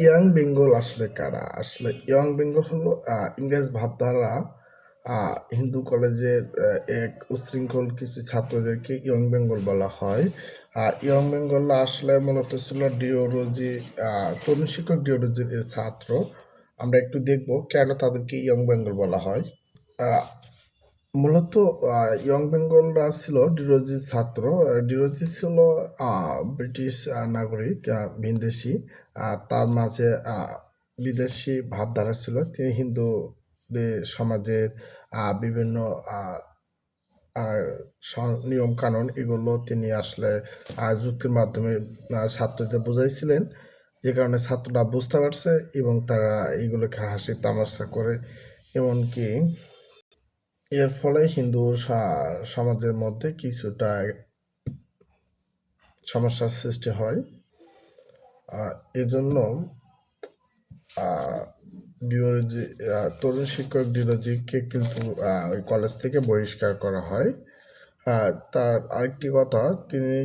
Young Bengal আসলে কারা? আসলে ইয়াং বেঙ্গল হলো ইংরেজ ভাবধারা হিন্দু কলেজের এক উচ্ছৃঙ্খল কিছু ছাত্রদেরকে ইয়ং বেঙ্গল বলা হয়। আর ইয়ং বেঙ্গল আসলে মূলত ছিল ডিওলজি তরুণ শিক্ষক ডিওলজির ছাত্র। আমরা একটু দেখব কেন তাদেরকে ইয়ং বেঙ্গল বলা হয়। মূলত ইয়ং বেঙ্গলরা ছিল ডিরোজির ছাত্র। ডিরোজি ছিল ব্রিটিশ নাগরিক ভিনদেশি। তার মাঝে বিদেশি ভাবধারা ছিল। তিনি হিন্দুদের সমাজের বিভিন্ন নিয়ম কানুন এগুলো তিনি আসলে যুক্তির মাধ্যমে ছাত্রদের বুঝাইছিলেন। যে কারণে ছাত্ররা বুঝতে পারছে এবং তারা এগুলোকে হাসি তামাশা করে। এমনকি এর ফলে হিন্দু সমাজের মধ্যে কিছুটা সমস্যার সৃষ্টি হয়। এজন্য ডিওলজি তরুণ শিক্ষক ডিওলজিকে কিন্তু ওই কলেজ থেকে বহিষ্কার করা হয়। তার আরেকটি কথা, তিনি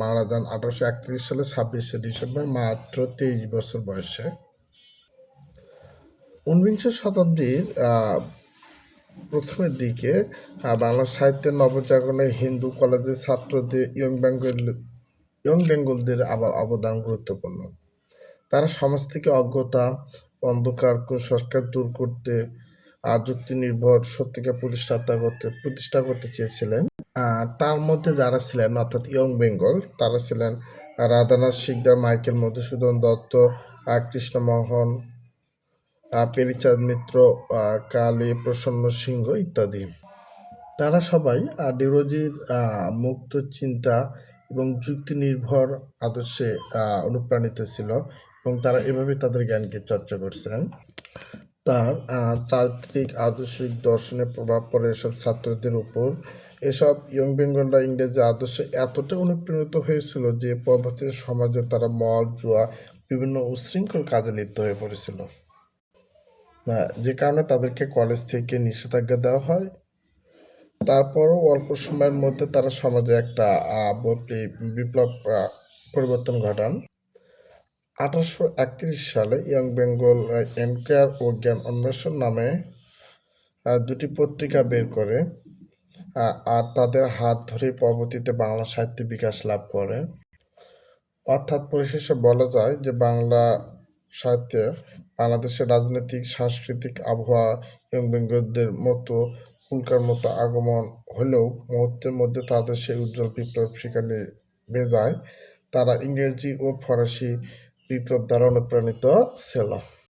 মারা যান আঠারোশো একত্রিশ সালে ছাব্বিশে ডিসেম্বর, মাত্র তেইশ বছর বয়সে। ঊনবিংশ শতাব্দীর প্রথমের দিকে বাংলা সাহিত্যের নবজাগরণে হিন্দু কলেজের ছাত্রদের ইয়ং বেঙ্গল ইয়ং বেঙ্গলদের আবার অবদান গুরুত্বপূর্ণ। তারা সমাজ থেকে অজ্ঞতা অন্ধকার কুসংস্কার দূর করতে আহ, যুক্তি নির্ভর সত্যকে প্রতিষ্ঠাতা করতে প্রতিষ্ঠা করতে চেয়েছিলেন। তার মধ্যে যারা ছিলেন অর্থাৎ ইয়ং বেঙ্গল তারা ছিলেন রাধানাথ শিকদার মাইকেল মধুসূদন দত্ত কৃষ্ণমোহন পেরিচাঁদ মিত্র কালী, প্রসন্ন সিংহ ইত্যাদি। তারা সবাই ডিরোজির মুক্ত চিন্তা এবং যুক্তি নির্ভর আদর্শে অনুপ্রাণিত ছিল এবং তারা এভাবে তাদের জ্ঞানকে চর্চা করছিলেন তার চারিত্রিক আদর্শিক দর্শনের প্রভাব পড়ে এসব ছাত্রদের উপর। এসব ইয়ং বেঙ্গলরা ইংরেজি আদর্শে এতটা অনুপ্রাণিত হয়েছিল যে পরবর্তী সমাজে তারা মদ জুয়া, বিভিন্ন উচ্ছৃঙ্খল কাজে লিপ্ত হয়ে পড়েছিল। যে কারণে তাদেরকে কলেজ থেকে নিষেধাজ্ঞা দেওয়া হয়। তারপরও অল্প সময়ের মধ্যে তারা সমাজে একটা বিপ্লব পরিবর্তন ঘটান। আঠারোশো একত্রিশ সালে ইয়ং বেঙ্গল এনকেয়ার ও জ্ঞান অন্বেষণ নামে দুটি পত্রিকা বের করে আর তাদের হাত ধরে পরবর্তীতে বাংলা সাহিত্য বিকাশ লাভ করে। অর্থাৎ পরিশেষে বলা যায় যে বাংলা সাহিত্যে বাংলাদেশের রাজনৈতিক, সাংস্কৃতিক আবহাওয়া এবং বেঙ্গলদের মতো উল্কার মতো আগমন হলেও মুহূর্তের মধ্যে তাদের সেই উজ্জ্বল বিপ্লব সেখানে বেজায় তারা ইংরেজি ও ফরাসি বিপ্লব দ্বারা অনুপ্রাণিত ছিল।